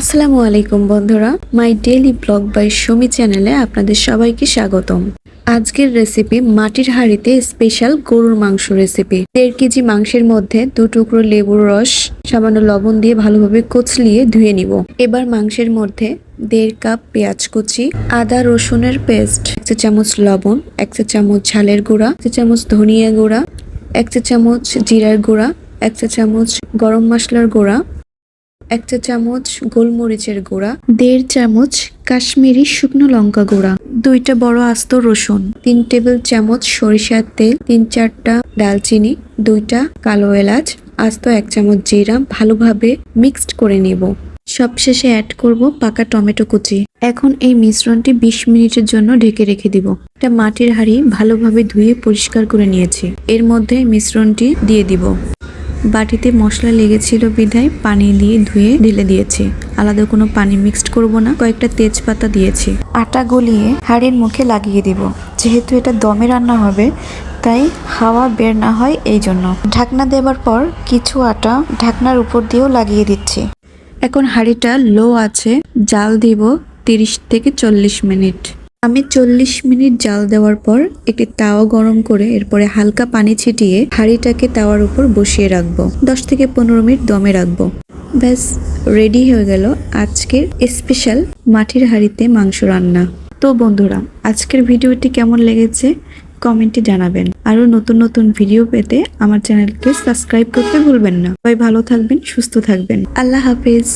আসসালামু আলাইকুম বন্ধুরা, my daily blog by Sumi চ্যানেলে আপনাদের সবাইকে স্বাগতম। আজকের রেসিপি মাটির হাঁড়িতে স্পেশাল গরুর মাংস রেসিপি। দেড় কেজি মাংসের মধ্যে দু টুকরো লেবুর রস, সামান্য লবণ দিয়ে ভালোভাবে কচলিয়ে ধুয়ে নিব। এবার মাংসের মধ্যে দেড় কাপ পেঁয়াজ কুচি, আদা রসুনের পেস্ট, এক চা চামচ লবণ, এক চা চামচ ঝালের গুঁড়া চা চামচ ধনিয়া গুঁড়া, এক চা চামচ জিরার গুঁড়া, এক চা চামচ গরম মশলার গুঁড়া এক চা চামচ গোলমরিচের গুঁড়া, দেড় চামচ কাশ্মীরি শুকনো লঙ্কা গুঁড়া, দুইটা বড় আস্ত রসুন, তিন টেবিল চামচ সরিষার তেল, তিন চারটা ডালচিনি দুইটা কালো এলাচ, আস্ত এক চামচ জিরা ভালোভাবে মিক্সড করে নেব। সবশেষে অ্যাড করব পাকা টমেটো কুচি। এখন এই মিশ্রণটি বিশ মিনিটের জন্য ঢেকে রেখে দিব। একটা মাটির হাঁড়ি ভালোভাবে ধুয়ে পরিষ্কার করে নিয়েছি। এর মধ্যে মিশ্রণটি দিয়ে দিব। বাটিতে মশলা লেগেছিল বিধায় পানি দিয়ে ধুয়ে ঢেলে দিয়েছি। আলাদা কোনো পানি মিক্সড করব না। কয়েকটা তেজপাতা দিয়েছি। আটা গলিয়ে হাঁড়ির মুখে লাগিয়ে দিব। যেহেতু এটা দমে রান্না হবে, তাই হাওয়া বের না হয় এই জন্য। ঢাকনা দেবার পর কিছু আটা ঢাকনার উপর দিয়েও লাগিয়ে দিচ্ছি। এখন হাঁড়িটা লো আছে। জাল দিব তিরিশ থেকে চল্লিশ মিনিট। আমি চল্লিশ মিনিট জাল দেওয়ার পর একটি তাওয়া গরম করে এরপরে হালকা পানি ছিটিয়ে হাঁড়িটাকে তাওয়ার উপর বসিয়ে রাখব। দশ থেকে পনেরো মিনিট দমে রাখব। ব্যাস, রেডি হয়ে গেল আজকের স্পেশাল মাটির হাঁড়িতে মাংস রান্না। তো বন্ধুরা, আজকের ভিডিওটি কেমন লেগেছে কমেন্টে জানাবেন। আরও নতুন নতুন ভিডিও পেতে আমার চ্যানেলকে সাবস্ক্রাইব করতে ভুলবেন না। সবাই ভালো থাকবেন, সুস্থ থাকবেন। আল্লাহ হাফেজ।